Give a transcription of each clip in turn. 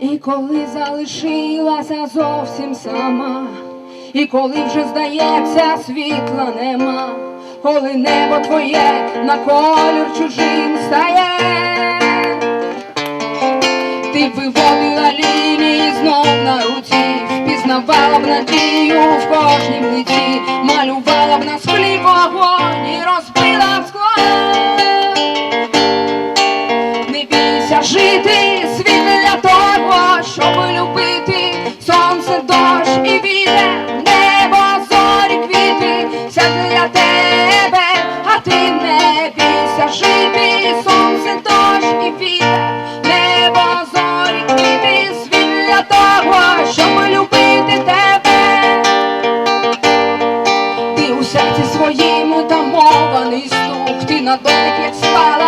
І коли залишилася зовсім сама, і коли вже здається, світла нема, коли небо твоє на колір чужим стає, ти виводила лінії знов на руці, впізнавала б надію в кожнім лиці, малювала б на склі вогонь і розбила б скло. Не бійся жити, дощ і вітер, небо, зорі, квіти, все для тебе, а ти не бійся жити, сонце, дощ і вітер, небо, зорі, квіти, світ для того, щоб любити тебе. Ти у серці своєму тамований стук, ти на дотик, як спала,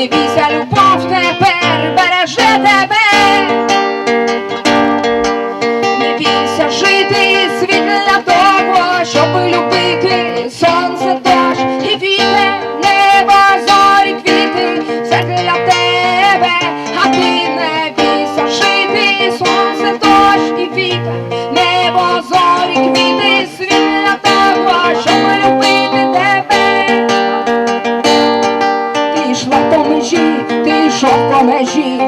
свіча, і не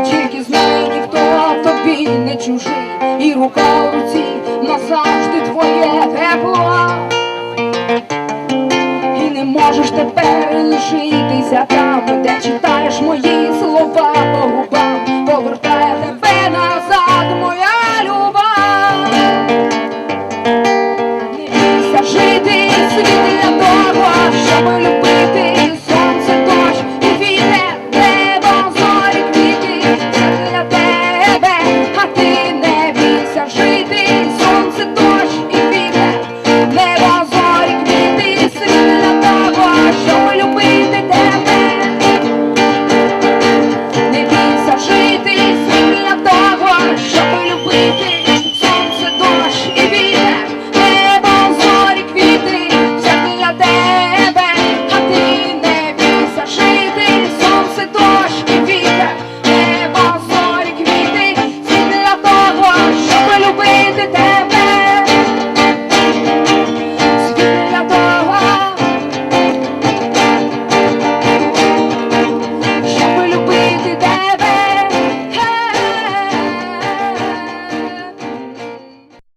тільки знай, ніхто тобі не чужий, і рука у руці назавжди твоє тепло. І не можеш тепер лишитися там, де читаєш мої Sonst sind.